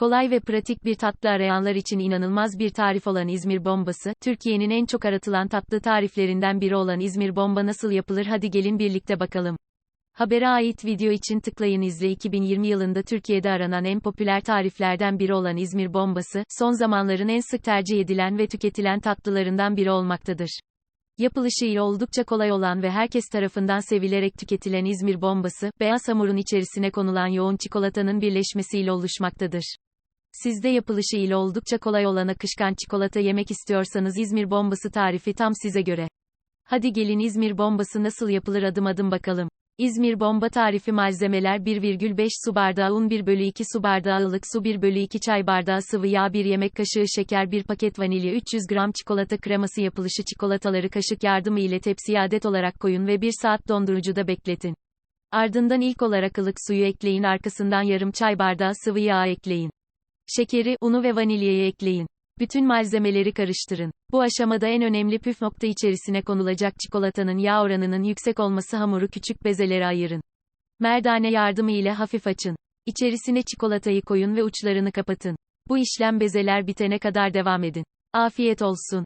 Kolay ve pratik bir tatlı arayanlar için inanılmaz bir tarif olan İzmir bombası, Türkiye'nin en çok aratılan tatlı tariflerinden biri olan İzmir bomba nasıl yapılır hadi gelin birlikte bakalım. Habere ait video için tıklayın izle 2020 yılında Türkiye'de aranan en popüler tariflerden biri olan İzmir bombası, son zamanların en sık tercih edilen ve tüketilen tatlılarından biri olmaktadır. Yapılışı ile oldukça kolay olan ve herkes tarafından sevilerek tüketilen İzmir bombası, beyaz hamurun içerisine konulan yoğun çikolatanın birleşmesiyle oluşmaktadır. Sizde yapılışı ile oldukça kolay olan akışkan çikolata yemek istiyorsanız İzmir bombası tarifi tam size göre. Hadi gelin İzmir bombası nasıl yapılır adım adım bakalım. İzmir bomba tarifi malzemeler 1,5 su bardağı un 1 bölü 2 su bardağı ılık su 1 bölü 2 çay bardağı sıvı yağ 1 yemek kaşığı şeker 1 paket vanilya 300 gram çikolata kreması yapılışı çikolataları kaşık yardımı ile tepsiye adet olarak koyun ve 1 saat dondurucuda bekletin. Ardından ilk olarak ılık suyu ekleyin arkasından yarım çay bardağı sıvı yağ ekleyin. Şekeri, unu ve vanilyayı ekleyin. Bütün malzemeleri karıştırın. Bu aşamada en önemli püf nokta içerisine konulacak çikolatanın yağ oranının yüksek olması hamuru küçük bezelere ayırın. Merdane yardımı ile hafif açın. İçerisine çikolatayı koyun ve uçlarını kapatın. Bu işlem bezeler bitene kadar devam edin. Afiyet olsun.